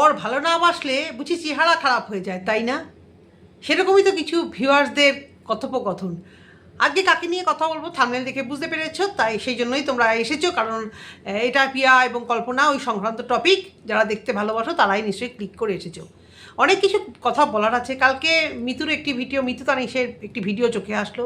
বর ভালো না বাসলে বুঝি চেহারা খারাপ হয়ে যায়, তাই না? সেরকমই তো কিছু ভিউয়ার্সদের কথোপকথন। আজকে কাকে নিয়ে কথা বলব থামনেল দেখে বুঝতে পেরেছ, তাই সেই জন্যই তোমরা এসেছ, কারণ এটা পিয়া এবং কল্পনা ওই সংক্রান্ত টপিক যারা দেখতে ভালোবাসো তারাই নিশ্চয়ই ক্লিক করে এসেছ। অনেক কিছু কথা বলার আছে। কালকে মিতুর একটি ভিডিও, মিতু তানিশের একটি ভিডিও চোখে আসলো।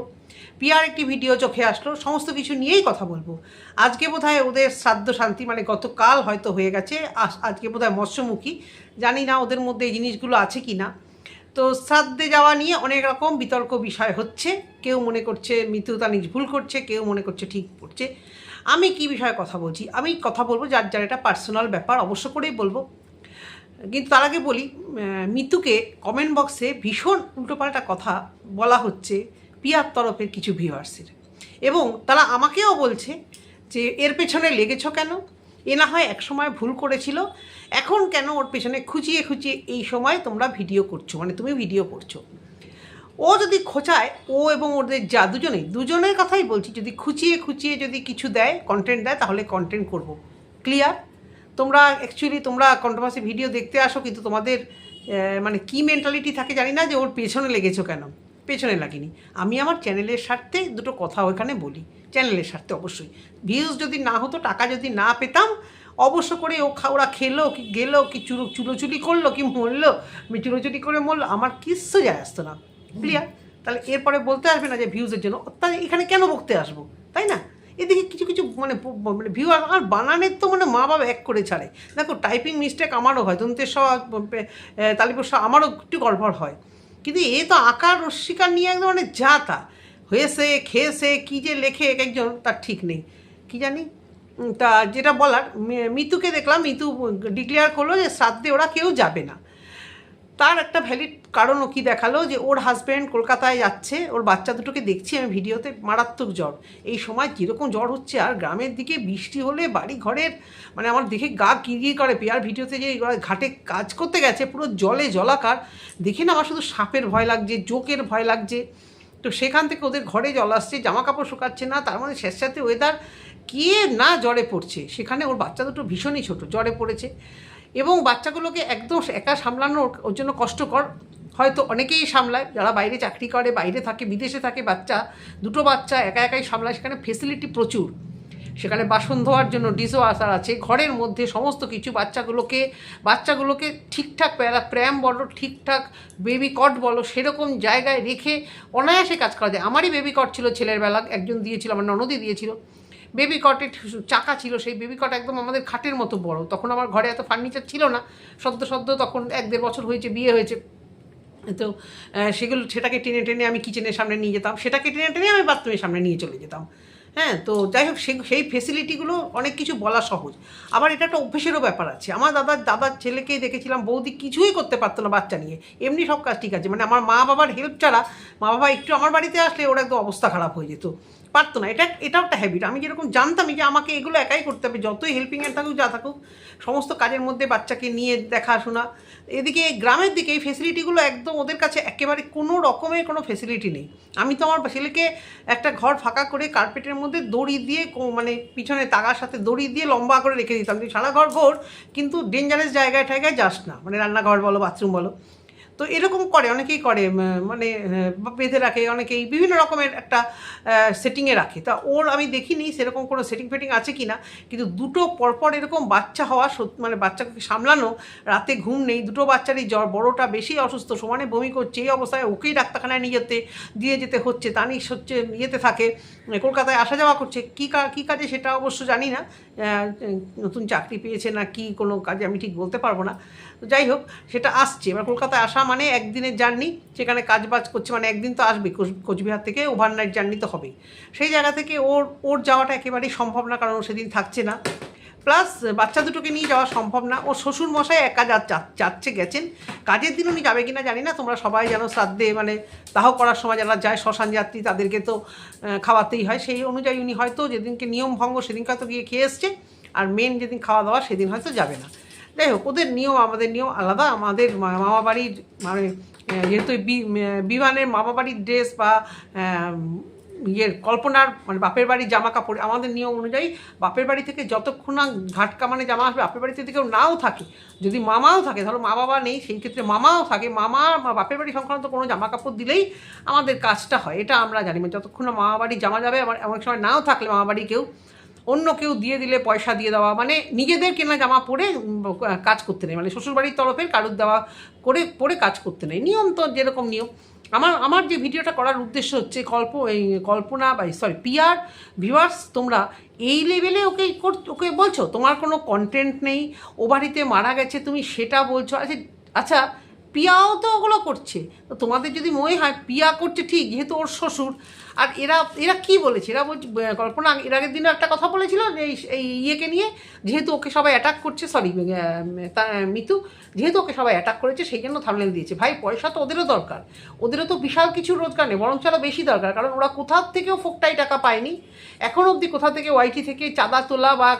পিয়ার একটি ভিডিও চোখে আসলো, সমস্ত কিছু নিয়েই কথা বলব। আজকে বোধহয় ওদের শ্রাদ্ধ শান্তি মানে গতকাল হয়তো হয়ে গেছে আজ- আজকে বোধহয় মৎস্যমুখী। জানি না ওদের মধ্যে এই জিনিসগুলো আছে কি না তো শ্রাদ্ধে যাওয়া নিয়ে অনেক রকম বিতর্ক বিষয় হচ্ছে। কেউ মনে করছে মিতু তানিশ ভুল করছে, কেউ মনে করছে ঠিক করছে। আমি কি বিষয়ে কথা বলছি? আমি কথা বলব যার যার এটা পার্সোনাল ব্যাপার, অবশ্য করেই বলব। কিন্তু তার আগে বলি মিতুকে কমেন্ট বক্সে ভীষণ উল্টোপাল্টা কথা বলা হচ্ছে। পিয়ার তরফের কিছু ভিউয়ার্সের। এবং তারা আমাকেও বলছে যে, এর পেছনে লেগেছ কেন? এ না হয় একসময় ভুল করেছিল। এখন কেন ওর পেছনে খুঁচিয়ে খুঁচিয়ে এই সময় তোমরা ভিডিও করছ? মানে তুমি ভিডিও করছ? ও যদি খোঁচায়, ও এবং ওদের যা দুজনেই, দুজনের কথাই বলছি, যদি খুঁচিয়ে খুঁচিয়ে যদি কিছু দেয় কন্টেন্ট দেয়, তাহলে কন্টেন্ট করব। ক্লিয়ার তোমরা অ্যাকচুয়ালি তোমরা কন্ট্রোভার্সি ভিডিও দেখতে আসো, কিন্তু তোমাদের মানে কি মেন্টালিটি থাকে জানি না যে, ওর পেছনে লেগেছো কেন? পেছনে লাগিনি। আমি আমার চ্যানেলের স্বার্থে দুটো কথা ওখানে বলি। চ্যানেলের স্বার্থে অবশ্যই। ভিউজ যদি না হতো, টাকা যদি না পেতাম, অবশ্য করে ও ওরা খেলো, কি গেলো, কি চুলো চুলোচুলি করল, কি মরলো চুলোচুলি করে মরলো, আমার কিচ্ছু যায় আসতো না। ক্লিয়ার তাহলে এরপরে বলতে আসবে না যে ভিউজের জন্য। তাহলে এখানে কেন বকতে আসব? তাই না? এদিকে কিছু কিছু মানে মানে ভিউ আর বানানের তো মানে মা বাবা এক করে ছাড়ে। দেখো টাইপিং মিস্টেক আমারও হয় দন্তের সহ তালিপুর সহ আমারও একটু গড়বড় হয়। কিন্তু এ তো আঁকার রশ্মিকার নিয়ে একদম মানে যা তা হয়েছে, খেয়েছে, কী যে লেখে এক একজন, তার ঠিক নেই। কি জানি? তা যেটা বলার মিতুকে দেখলাম, মিতু ডিক্লেয়ার করল যে শ্রাদ্ধে ওরা কেউ যাবে না। তার একটা ভ্যালিড কারণও কি দেখাল যে ওর হাজব্যান্ড কলকাতায় যাচ্ছে, ওর বাচ্চা দুটোকে দেখছি আমি ভিডিওতে, মারাত্মক জ্বর। এই সময় কীরকম জ্বর হচ্ছে আর গ্রামের দিকে বৃষ্টি হলে বাড়ি ঘরের মানে আমার দেখে গা কিরগির করে, পেয়ার ভিডিওতে যে ঘাটে কাজ করতে গেছে, পুরো জলে জলাকার। দেখে না আমার শুধু সাপের ভয় লাগছে, জোকের ভয় লাগছে। তো সেখান থেকে ওদের ঘরে জল আসছে জামা কাপড় শুকাচ্ছে না, তার মধ্যে শেষ সাথে ওয়েদার কে না জ্বরে পড়ছে। সেখানে ওর বাচ্চা দুটো ভীষণই ছোট, জ্বরে পড়েছে। এবং বাচ্চাগুলোকে একদম একা সামলানো ওর- জন্য কষ্টকর। হয়তো অনেকেই সামলায়, যারা বাইরে চাকরি করে, বাইরে থাকে, বিদেশে থাকে বাচ্চা, দুটো বাচ্চা একা একাই সামলায়, সেখানে ফেসিলিটি প্রচুর। সেখানে বাসন ধোয়ার জন্য ডিসও আসার আছে, ঘরের মধ্যে সমস্ত কিছু বাচ্চাগুলোকে বাচ্চাগুলোকে ঠিকঠাক প্যারা, প্র্যাম বলো, ঠিকঠাক বেবি কট বলো, সেরকম জায়গায় রেখে অনায়াসে কাজ করা যায়। আমারই বেবি কট ছিল ছেলের বেলা, একজন দিয়েছিল, আমার ননদি দিয়েছিল। বেবি কটের চাকা ছিল, সেই বেবি কট একদম আমাদের খাটের মতো বড়। তখন আমার ঘরে এত ফার্নিচার ছিল না। সদ্য সদ্য তখন এক দেড় বছর হয়েছে, বিয়ে হয়েছে। তো সেগুলো, সেটাকে টেনে টেনে আমি কিচেনের সামনে নিয়ে যেতাম। সেটাকে টেনে টেনে আমি বাথরুমের সামনে নিয়ে চলে যেতাম। হ্যাঁ তো যাই হোক, সে- সেই ফেসিলিটিগুলো অনেক কিছু বলা সহজ। আবার এটা একটা অভ্যেসেরও ব্যাপার আছে। আমার দাদার দাদার ছেলেকেই দেখেছিলাম, বৌদি কিছুই করতে পারতো না বাচ্চা নিয়ে। এমনি সব কাজ ঠিক আছে। মানে আমার মা বাবার হেল্প ছাড়া মা বাবা একটু আমার বাড়িতে আসলে ওর একদম অবস্থা খারাপ হয়ে যেত। পারতো না। এটা এটাও একটা হ্যাবিট আমি যেরকম জানতামই যে আমাকে এগুলো একাই করতে হবে। যতই হেল্পিং হ্যান্ড থাকুক, যা থাকুক, সমস্ত কাজের মধ্যে বাচ্চাকে নিয়ে দেখাশোনা। এদিকে গ্রামের দিকে এই ফেসিলিটিগুলো একদম ওদের কাছে একেবারে কোনো রকমের কোনো ফেসিলিটি নেই। আমি তো আমার ছেলেকে একটা ঘর ফাঁকা করে কার্পেটের মধ্যে দড়ি দিয়ে মানে পিছনে তাগার সাথে দড়ি দিয়ে লম্বা করে রেখে দিতাম। তুই সারা ঘর ঘোর, কিন্তু ডেঞ্জারাস জায়গায় ঠায়গায় যাস না। মানে রান্নাঘর বলো বাথরুম বলো। তো এরকম করে, অনেকেই করে মানে বেঁধে রাখে, অনেকেই বিভিন্ন রকমের একটা সেটিংয়ে রাখে। তা ওর আমি দেখিনি সেরকম কোনো সেটিং ফেটিং আছে কি না কিন্তু দুটো পরপর এরকম বাচ্চা হওয়া মানে বাচ্চাকে সামলানো, রাতে ঘুম নেই, দুটো বাচ্চারই জ্বর, বড়টা বেশি অসুস্থ, সমানে বমি করছে, এই অবস্থায় ওকেই ডাক্তারখানায় নিয়ে যেতে, দিয়ে যেতে হচ্ছে তানিশ হচ্ছে ইয়েতে থাকে, কলকাতায় আসা যাওয়া করছে, কী কা- কী কাজে সেটা অবশ্য জানি না নতুন চাকরি পেয়েছে না কি কোনো কাজে আমি ঠিক বলতে পারব না। তো যাই হোক, সেটা আসছে, এবার কলকাতায় আসা মানে একদিনের জার্নি সেখানে কাজ বাজ করছে মানে একদিন তো আসবে কোচ- কোচবিহার থেকে ওভারনাইট জার্নি তো হবেই। সেই জায়গা থেকে ওর ওর যাওয়াটা একেবারেই সম্ভব না, কারণ সেদিন থাকছে না। প্লাস বাচ্চা দুটোকে নিয়ে যাওয়া সম্ভব না। ও শ্বশুর মশাই একা যাচ্ছে, গেছেন। কাজের দিন উনি যাবে কিনা জানি না, তোমরা সবাই যেন শ্রাদ্ধে মানে দাহ করার সময় যারা যায়, শ্মশান যাত্রী, তাদেরকে তো খাওয়াতেই হয়। সেই অনুযায়ী উনি হয়তো যেদিনকে নিয়ম ভঙ্গ, সেদিনকে হয়তো গিয়ে খেয়ে এসছে। আর মেন যেদিন খাওয়া দাওয়া, সেদিন হয়তো যাবে না। যাই হোক, ওদের নিয়ম আমাদের নিয়ম আলাদা। আমাদের মামা বাড়ির মানে যেহেতু বিমানের মামা বাড়ির ড্রেস বা ইয়ের কল্পনার মানে বাপের বাড়ির জামা কাপড় আমাদের নিয়ম অনুযায়ী বাপের বাড়ি থেকে যতক্ষণ না ঘাট কামানে জামা আসবে, বাপের বাড়িতে কেউ নাও থাকে, যদি মামাও থাকে, ধরো মা বাবা নেই, সেই ক্ষেত্রে মামাও থাকে, মামা বাপের বাড়ি সংক্রান্ত কোনো জামা কাপড় দিলেই আমাদের কাজটা হয়, এটা আমরা জানি। মানে যতক্ষণ না মামা বাড়ি জামা যাবে, আবার অনেক সময় নাও থাকলে মামা বাড়ি কেউ অন্য কেউ দিয়ে দিলে পয়সা দিয়ে দেওয়া মানে নিজেদের কেনা জামা পরে কাজ করতে নেই। মানে শ্বশুরবাড়ির তরফের কারুর দেওয়া করে, পরে কাজ করতে নেই। নিয়ম তো যেরকম নিয়ম। আমার আমার যে ভিডিওটা করার উদ্দেশ্য হচ্ছে কল্প, এই কল্পনা বা সরি পিয়ার ভিউয়ার্স তোমরা এই লেভেলে ওকে ওকে বলছো, তোমার কোনো কন্টেন্ট নেই, ও বাড়িতে মারা গেছে, তুমি সেটা বলছো। আচ্ছা আচ্ছা পিয়াও তো ওগুলো করছে। তো তোমাদের যদি মনে হয় পিয়া করছে ঠিক, যেহেতু ওর শ্বশুর। আর এরা এরা কি বলেছে? এরা বলছে কল্পনা, এর আগের দিনও একটা কথা বলেছিল যে এই ইয়েকে নিয়ে, যেহেতু ওকে সবাই অ্যাটাক করছে সরি মিতু, যেহেতু ওকে সবাই অ্যাটাক করেছে, সেই জন্য থামলেন দিয়েছে। ভাই, পয়সা তো ওদেরও দরকার। ওদেরও তো বিশাল কিছু রোজগার নেই, বরঞ্চ আরও বেশি দরকার, কারণ ওরা কোথাও থেকেও ফোকটাই টাকা পায়নি। এখন অবধি কোথা থেকে ওয়াইটি থেকে চাঁদা তোলা বা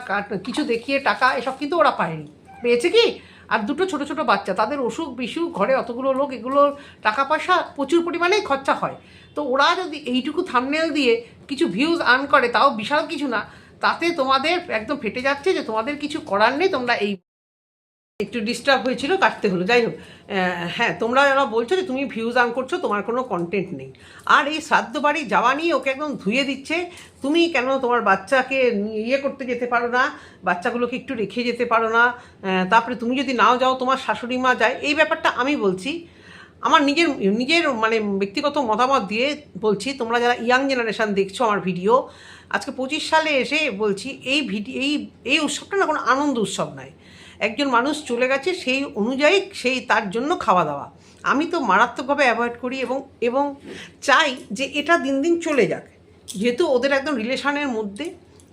কিছু দেখিয়ে টাকা, এসব কিন্তু ওরা পায়নি। পেয়েছে কি? আর দুটো ছোট ছোট বাচ্চা, তাদের অসুখ বিসুখ, ঘরে অতগুলো লোক এগুলোর টাকা পয়সা প্রচুর পরিমাণেই খরচা হয়। তো ওরা যদি এইটুকু থামনেল দিয়ে কিছু ভিউজ আর্ন করে, তাও বিশাল কিছু না, তাতে তোমাদের একদম ফেটে যাচ্ছে যে তোমাদের কিছু করার নেই, তোমরা এই একটু ডিস্টার্ব হয়েছিল, কাটতে হলো। যাই হোক হ্যাঁ তোমরা যারা বলছো যে তুমি ভিউজ আন করছ, তোমার কোনো কন্টেন্ট নেই। আর এই শ্রাদ্ধ বাড়ি যাওয়া নিয়ে ওকে একদম ধুয়ে দিচ্ছে। তুমি কেন তোমার বাচ্চাকে ইয়ে করতে যেতে পারো না? বাচ্চাগুলোকে একটু রেখে যেতে পারো না? তারপরে তুমি যদি নাও যাও, তোমার শাশুড়ি মা যায়। এই ব্যাপারটা আমি বলছি। আমার নিজের নিজের মানে ব্যক্তিগত মতামত দিয়ে বলছি। তোমরা যারা ইয়াং জেনারেশান দেখছ আমার ভিডিও আজকে পঁচিশ সালে এসে বলছি, এই ভিডিও এই এই উৎসবটা না কোনো আনন্দ উৎসব নয়। একজন মানুষ চলে গেছে, সেই অনুযায়ী সেই তার জন্য খাওয়া দাওয়া। আমি তো মারাত্মকভাবে অ্যাভয়েড করি এবং এবং চাই যে এটা দিন দিন চলে যাক। যেহেতু ওদের একদম রিলেশনের মধ্যে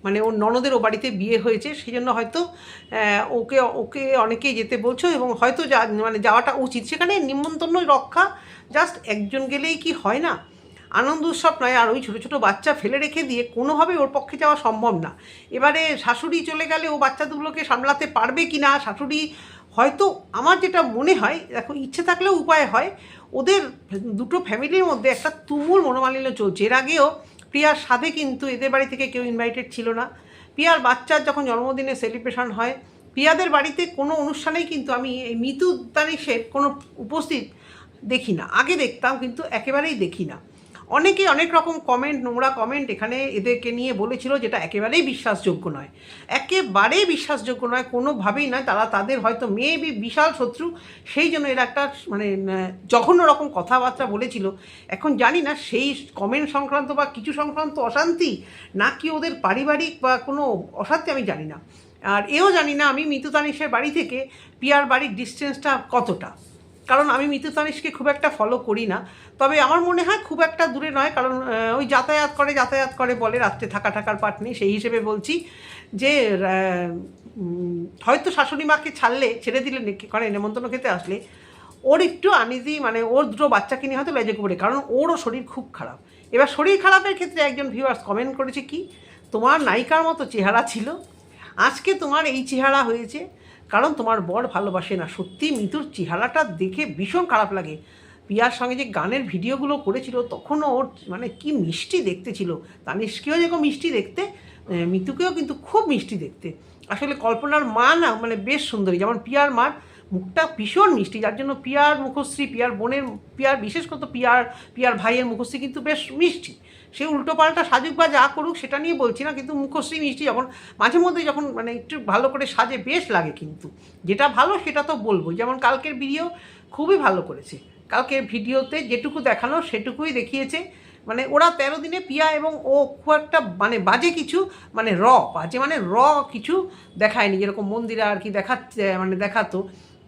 মানে ওর ননদের ও বাড়িতে বিয়ে হয়েছে সেই জন্য হয়তো ওকে ওকে অনেকেই যেতে বলছো এবং হয়তো যা মানে যাওয়াটা উচিত। সেখানে নিমন্ত্রণ রক্ষা জাস্ট একজন গেলেই কি হয় না? আনন্দ উৎসব নয়, আর ওই ছোটো ছোটো বাচ্চা ফেলে রেখে দিয়ে কোনোভাবে ওর পক্ষে যাওয়া সম্ভব না। এবারে শাশুড়ি চলে গেলে ও বাচ্চা দুগুলোকে সামলাতে পারবে কি না, শাশুড়ি হয়তো আমার যেটা মনে হয়, দেখো ইচ্ছে থাকলেও উপায় হয়, ওদের দুটো ফ্যামিলির মধ্যে একটা তুমুল মনোমালিন্য চলছে। এর আগেও প্রিয়ার সাথে কিন্তু এদের বাড়ি থেকে কেউ ইনভাইটেড ছিল না। প্রিয়ার বাচ্চার যখন জন্মদিনে সেলিব্রেশন হয়, প্রিয়াদের বাড়িতে কোনো অনুষ্ঠানেই কিন্তু আমি এই মিতু তানিশের কোনো উপস্থিত দেখি না। আগে দেখতাম কিন্তু একেবারেই দেখি না। অনেকে অনেক রকম কমেন্ট নোংরা কমেন্ট এখানে এদেরকে নিয়ে বলেছিল যেটা একেবারেই বিশ্বাসযোগ্য নয়। একেবারেই বিশ্বাসযোগ্য নয়, কোনোভাবেই নয়। তারা তাদের হয়তো মেবি বিশাল শত্রু, সেই জন্য এরা একটা মানে জঘন্য রকম কথাবার্তা বলেছিল। এখন জানি না সেই কমেন্ট সংক্রান্ত বা কিছু সংক্রান্ত অশান্তি নাকি ওদের পারিবারিক বা কোনো অশান্তি আমি জানি না। আর এও জানি না আমি মিতু তানিশের বাড়ি থেকে পিয়ার বাড়ির ডিস্টেন্সটা কতটা। কারণ আমি মিতু তানিশকে খুব একটা ফলো করি না। তবে আমার মনে হয় খুব একটা দূরে নয়, কারণ ওই যাতায়াত করে যাতায়াত করে বলে, রাত্রে থাকা থাকার পাট নেই। সেই হিসেবে বলছি যে হয়তো শাশুড়ি মাকে ছাড়লে, ছেড়ে দিলে, নে- করে, নেমন্তন্ন খেতে আসলে, ওর একটু আনিজি মানে ওর দুটো বাচ্চাকে নিয়ে হয়তো লেজে কুবড়ে কারণ ওরও শরীর খুব খারাপ। এবার শরীর খারাপের ক্ষেত্রে একজন ভিউয়ার্স কমেন্ট করেছে কি, তোমার নায়িকার মতো চেহারা ছিল, আজকে তোমার এই চেহারা হয়েছে কারণ তোমার বর ভালোবাসে না। সত্যি মিতুর চেহারাটা দেখে ভীষণ খারাপ লাগে। পিয়ার সঙ্গে যে গানের ভিডিওগুলো করেছিল, তখনও ওর মানে কি মিষ্টি দেখতে ছিল। তানিষ্কেও যেরকম মিষ্টি দেখতে মিতুকেও কিন্তু খুব মিষ্টি দেখতে। আসলে কল্পনার মা না মানে বেশ সুন্দরী। যেমন পিয়ার মার মুখটা ভীষণ মিষ্টি, যার জন্য পিয়ার মুখশ্রী, পিয়ার বোনের, পিয়ার বিশেষ করে তো পিয়ার পিয়ার ভাইয়ের মুখশ্রী কিন্তু বেশ মিষ্টি। সে উল্টো পাল্টা সাজুক বা যা করুক সেটা নিয়ে বলছি না, কিন্তু মুখশ্রী মিষ্টি যখন মাঝে মধ্যে যখন মানে একটু ভালো করে সাজে বেশ লাগে কিন্তু। যেটা ভালো সেটা তো বলব যেমন কালকের ভিডিও খুবই ভালো করেছে। কালকের ভিডিওতে যেটুকু দেখানো সেটুকুই দেখিয়েছে। মানে ওরা তেরো দিনে পিয়া এবং ও খুব একটা মানে বাজে কিছু মানে র, বাজে মানে র কিছু দেখায়নি। যেরকম মন্দিরে আর কি দেখাচ্ছে মানে দেখাতো।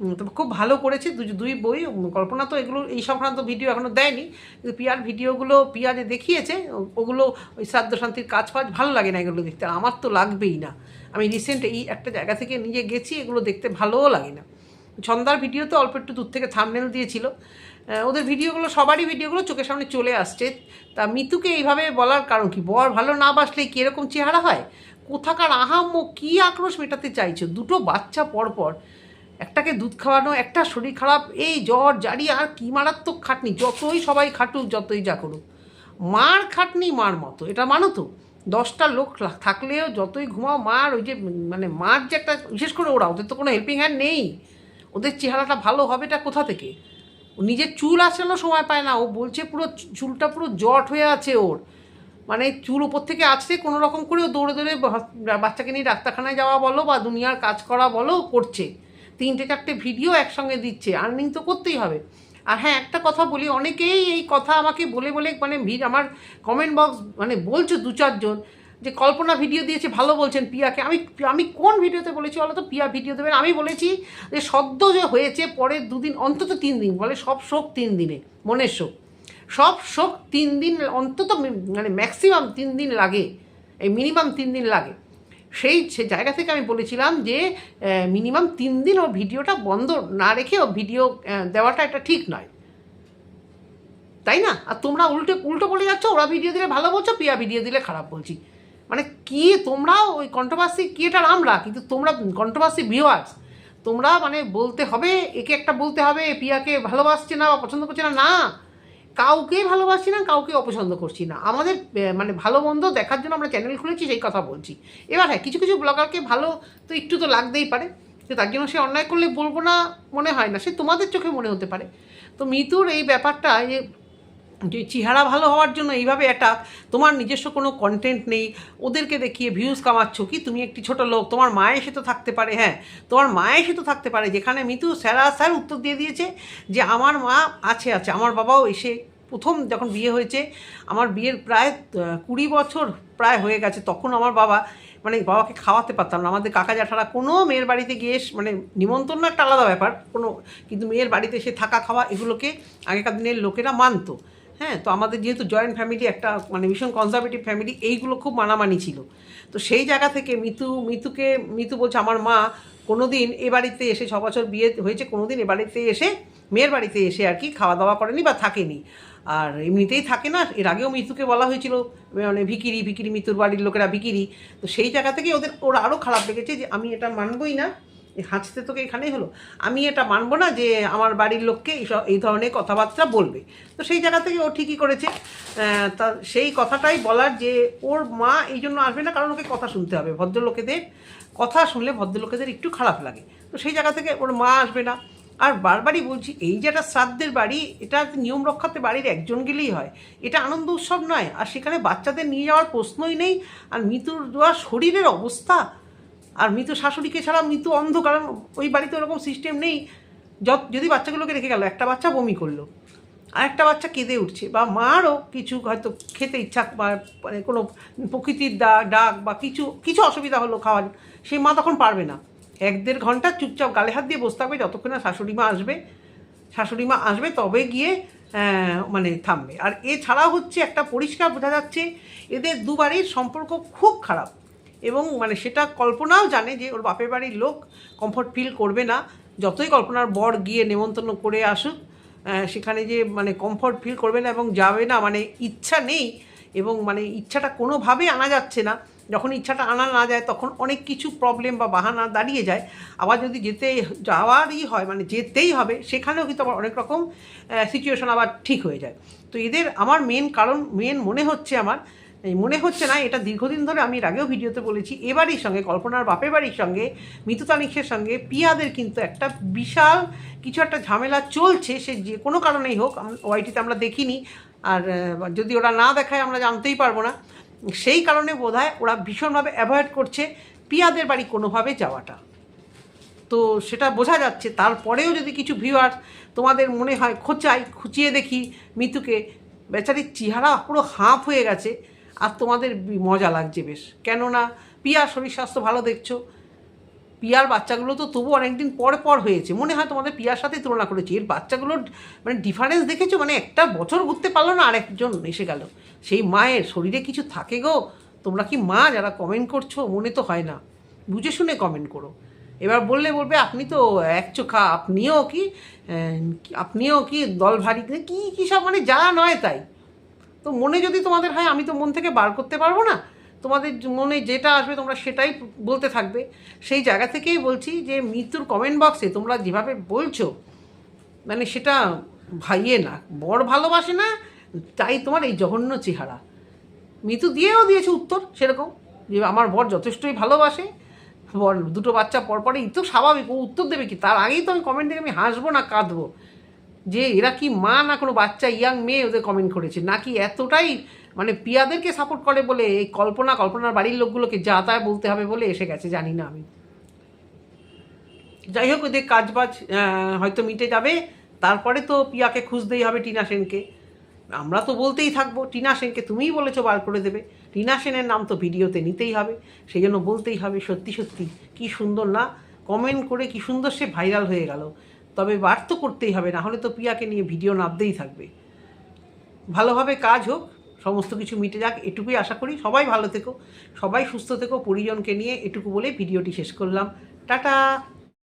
উম, তো খুব ভালো করেছে। দুই বই কল্পনা তো এগুলো এই সংক্রান্ত ভিডিও এখনও দেয়নি। কিন্তু পিয়ার ভিডিওগুলো পিয়া যে দেখিয়েছে ওগুলো ওই শ্রাদ্ধ শান্তির কাজ ফাজ ভালো লাগে না এগুলো দেখতে। আমার তো লাগবেই না। আমি রিসেন্ট এই একটা জায়গা থেকে নিজে গেছি এগুলো দেখতে ভালোও লাগে না। ছন্দার ভিডিওতে অল্প একটু দূর থেকে থামনেল দিয়েছিল। ওদের ভিডিওগুলো সবারই ভিডিওগুলো চোখের সামনে চলে আসছে। তা মিতুকে এইভাবে বলার কারণ কি? বর ভালো না বাসলে কীরকম চেহারা হয়? কোথাকার আহাম্য কী আক্রোশ মেটাতে চাইছো? দুটো বাচ্চা পরপর। একটাকে দুধ খাওয়ানো, একটা শরীর খারাপ, এই জ্বর, জারি, আর কি মারাত্মক খাটনি, যতই সবাই খাটুক, যতই যা করুক। মার খাটনি, মার মতো, এটা মানো তো। দশটা লোক থাকলেও যতই ঘুমাও, মার ওই যে মানে মার যে একটা, বিশেষ করে ওরা, ওদের তো কোনো হেল্পিং হ্যান্ড নেই। ওদের চেহারাটা ভালো হবেটা কোথা থেকে? ও নিজের চুল আসানো সময় পায় না, ও বলছে পুরো চুলটা পুরো জট হয়ে আছে ওর। মানে চুল ওপর থেকে আসছে কোনো রকম করে ও দৌড়ে দৌড়ে বাচ্চাকে নিয়ে ডাক্তারখানায় যাওয়া বলো বা দুনিয়ার কাজ করা বলো, করছে। তিনটে চারটে ভিডিও একসঙ্গে দিচ্ছে আর্নিং তো করতেই হবে। আর হ্যাঁ একটা কথা বলি, অনেকেই এই কথা আমাকে বলে বলে মানে ভিড়, আমার কমেন্ট বক্স মানে বলছো দু চারজন যে, কল্পনা ভিডিও দিয়েছে, ভালো বলছেন পিয়াকে। আমি আমি কোন ভিডিওতে বলেছি বলো তো? পিয়া ভিডিও দেবেন। আমি বলেছি যে, সদ্য যে হয়েছে, পরের দুদিন, অন্তত তিন দিন, বলে সব শোক তিন দিনে, মনের শোক। সব শোক তিন দিন, অন্তত মানে ম্যাক্সিমাম তিন দিন লাগে, এই মিনিমাম তিন দিন লাগে। সেই জায়গা থেকে আমি বলেছিলাম যে মিনিমাম তিন দিন ও ভিডিওটা বন্ধ না রেখে ও ভিডিও দেওয়াটা এটা ঠিক নয়। তাই না? আর তোমরা উল্টো উল্টো বলে যাচ্ছ, ওরা ভিডিও দিলে ভালো বলছো, পিয়া ভিডিও দিলে খারাপ বলছি। মানে কি তোমরাও ওই কন্ট্রোভার্সি কি এটার আমরা, কিন্তু তোমরা কন্ট্রোভার্সি ভিউয়ার্স তোমরা মানে বলতে হবে, একে একটা বলতে হবে, পিয়াকে ভালোবাসছে না বা পছন্দ করছে না না। কাউকে ভালোবাসি না কাউকে অপছন্দ করছি না। আমাদের মানে ভালো মন্দ দেখার জন্য আমরা চ্যানেল খুলেছি, সেই কথা বলছি। এবার হ্যাঁ কিছু কিছু ব্লগারকে ভালো তো একটু তো লাগতেই পারে তো তার জন্য সে অন্যায় করলে বলব না, মনে হয় না। সে তোমাদের চোখে মনে হতে পারে। তো মিতুর এই ব্যাপারটা যে চেহারা ভালো হওয়ার জন্য এইভাবে একটা তোমার নিজস্ব কোনো কন্টেন্ট নেই, ওদেরকে দেখিয়ে ভিউজ কামাচ্ছ কি? তুমি একটি ছোট লোক, তোমার মায়ের সে তো থাকতে পারে হ্যাঁ। তোমার মায়ের সে তো থাকতে পারে, যেখানে মিতু স্যারা স্যার উত্তর দিয়ে দিয়েছে যে আমার মা আছে আছে। আমার বাবাও এসে প্রথম যখন বিয়ে হয়েছে, আমার বিয়ের প্রায় কুড়ি বছর প্রায় হয়ে গেছে, তখন আমার বাবা মানে বাবাকে খাওয়াতে পারতাম না। আমাদের কাকা জ্যাঠারা কোনো মেয়ের বাড়িতে গিয়ে মানে নিমন্ত্রণ একটা আলাদা ব্যাপার। কোনো, কিন্তু মেয়ের বাড়িতে এসে থাকা খাওয়া এগুলোকে আগেকার দিনের লোকেরা মানতো। হ্যাঁ তো আমাদের যেহেতু জয়েন্ট ফ্যামিলি একটা মানে ভীষণ কনজারভেটিভ ফ্যামিলি এইগুলো খুব মানামানি ছিল। তো সেই জায়গা থেকে মিতু, মিতুকে, মিতু বলছে, আমার মা কোনো দিন এ বাড়িতে এসে, ছ বছর বিয়ে হয়েছে কোনো দিন এ বাড়িতে এসে, মেয়ের বাড়িতে এসে আর কি খাওয়া দাওয়া করেনি বা থাকেনি। আর এমনিতেই থাকে না, এর আগেও মিতুকে বলা হয়েছিল মানে ভিকিরি ভিকিরি, মিতুর বাড়ির লোকেরা ভিকিরি। তো সেই জায়গা থেকে ওদের, ওরা আরও খারাপ লেগেছে যে, আমি এটা মানবই না। হাঁচতে তোকে এখানেই হলো? আমি এটা মানবো না যে আমার বাড়ির লোককে এইসব এই ধরনের কথাবার্তা বলবে। তো সেই জায়গা থেকে ও ঠিকই করেছে। তা সেই কথাটাই বলার যে ওর মা এই জন্য আসবে না, কারণ ওকে কথা শুনতে হবে। ভদ্রলোকেদের কথা শুনলে ভদ্রলোকেদের একটু খারাপ লাগে। তো সেই জায়গা থেকে ওর মা আসবে না। আর বারবারই বলছি, এই যে একটা শ্রাদ্ধের বাড়ি, এটা নিয়ম রক্ষাতে বাড়ির একজন গেলেই হয়। এটা আনন্দ উৎসব নয়। আর সেখানে বাচ্চাদের নিয়ে যাওয়ার প্রশ্নই নেই। আর মৃত্যুর দেওয়ার শরীরের অবস্থা আর মৃত শাশুড়িকে ছাড়া মৃত অন্ধ কারণ ওই বাড়িতে ওরকম সিস্টেম নেই। যত- যদি বাচ্চাগুলোকে রেখে গেল, একটা বাচ্চা বমি করল, আর একটা বাচ্চা কেঁদে উঠছে, বা মারও কিছু হয়তো খেতে ইচ্ছা মানে কোনো প্রকৃতির ডাক ডাক বা কিছু কিছু অসুবিধা হলো খাওয়ার সেই মা তখন পারবে না। এক দেড় ঘণ্টা চুপচাপ গালে হাত দিয়ে বসতে থাকবে, যতক্ষণ না শাশুড়ি মা আসবে। শাশুড়ি মা আসবে, তবে গিয়ে মানে থামবে। আর এছাড়া হচ্ছে একটা পরিষ্কার বোঝা যাচ্ছে, এদের দুবারের সম্পর্ক খুব খারাপ। এবং মানে সেটা কল্পনাও জানে যে ওর বাপের বাড়ির লোক কমফর্ট ফিল করবে না। যতই কল্পনার বর গিয়ে নেমন্তন্ন করে আসুক সেখানে যে মানে কমফর্ট ফিল করবে না এবং যাবে না মানে ইচ্ছা নেই এবং মানে ইচ্ছাটা কোনোভাবে আনা যাচ্ছে না। যখন ইচ্ছাটা আনা না যায়, তখন অনেক কিছু প্রবলেম বা বাহানা দাঁড়িয়ে যায়। আবার যদি যেতে যাওয়ারই হয় মানে যেতেই হবে, সেখানেও কিন্তু আবার অনেক রকম সিচুয়েশন আবার ঠিক হয়ে যায়। তো এদের আমার মেন কারণ মেন মনে হচ্ছে আমার মনে হচ্ছে না, এটা দীর্ঘদিন ধরে আমি আগেও ভিডিওতে বলেছি এ বাড়ির সঙ্গে, কল্পনার বাপের বাড়ির সঙ্গে মিতু তানিক্ষের সঙ্গে, পিয়াদের কিন্তু একটা বিশাল কিছু একটা ঝামেলা চলছে, সে যে কোনো কারণেই হোক ওয়াইটিতে আমরা দেখিনি, আর যদি ওরা না দেখায় আমরা জানতেই পারব না। সেই কারণে বোধহয় ওরা ভীষণভাবে অ্যাভয়েড করছে পিয়াদের বাড়ি কোনোভাবে যাওয়াটা। তো সেটা বোঝা যাচ্ছে, তারপরেও যদি কিছু ভিউয়ার তোমাদের মনে হয় খোঁচাই খুঁচিয়ে দেখি মিতুকে, বেচারির চেহারা পুরো হাঁপ হয়ে গেছে। আর তোমাদের মজা লাগছে বেশ। কেননা পিয়ার শরীর স্বাস্থ্য ভালো দেখছ। পিয়ার বাচ্চাগুলো তো তবু অনেকদিন পর পর হয়েছে। মনে হয় তোমাদের পিয়ার সাথে তুলনা করেছি। এর বাচ্চাগুলোর মানে ডিফারেন্স দেখেছ? মানে একটা বছর ঘুরতে পারল না, আরেকজন এসে গেল। সেই মায়ের শরীরে কিছু থাকে গো? তোমরা কি মা যারা কমেন্ট করছ? মনে তো হয় না। বুঝে শুনে কমেন্ট করো। এবার বললে বলবে, আপনি তো এক চোখা, আপনিও কি আপনিও কি দল ভারী কি, কী সব? মানে যা নয় তাই। তো মনে যদি তোমাদের হয়, আমি তো মন থেকে বার করতে পারব না। তোমাদের মনে যেটা আসবে তোমরা সেটাই বলতে থাকবে। সেই জায়গা থেকেই বলছি যে, মৃত্যুর কমেন্ট বক্সে তোমরা যেভাবে বলছো মানে সেটা ভাইয়ে না। বর ভালোবাসে না, তাই তোমার এই জঘন্য চেহারা। মিতু দিয়েও দিয়েছে উত্তর সেরকম, যে আমার বর যথেষ্টই ভালোবাসে। বর, দুটো বাচ্চা পর পরেই তো স্বাভাবিক, ও উত্তর দেবে কি? তার আগেই তো আমি কমেন্ট দেখে আমি হাসবো না, কাঁদবো। যে এরা কি মা না কোনো বাচ্চা, ইয়াং মেয়ে ওদের কমেন্ট করেছে। নাকি এতটাই মানে পিয়াদেরকে সাপোর্ট করে বলে এই কল্পনা, কল্পনার বাড়ির লোকগুলোকে যা তা বলতে হবে বলে এসে গেছে, জানি না আমি। যাই হোক, ওদের কাজ বাজ হয়তো মিটে যাবে। তারপরে তো পিয়াকে খুঁজতেই হবে টিনা সেনকে। আমরা তো বলতেই থাকব, টিনা সেনকে তুমিই বলেছ বার করে দেবে। টিনা সেনের নাম তো ভিডিওতে নিতেই হবে। সেই জন্য বলতেই হবে, সত্যি সত্যি, কি সুন্দর না? কমেন্ট করে কি সুন্দর সে ভাইরাল হয়ে গেল। তবে বার তো করতেই হবে, না হলে তো পিয়াকে নিয়ে ভিডিও নামতেই থাকবে। ভালোভাবে কাজ হোক, সমস্ত কিছু মিটে যাক, এটুকুই আশা করি। সবাই ভালো থেকো, সবাই সুস্থ থেকো, পরিজনকে নিয়ে এটুকু বলে ভিডিওটি শেষ করলাম। টাটা!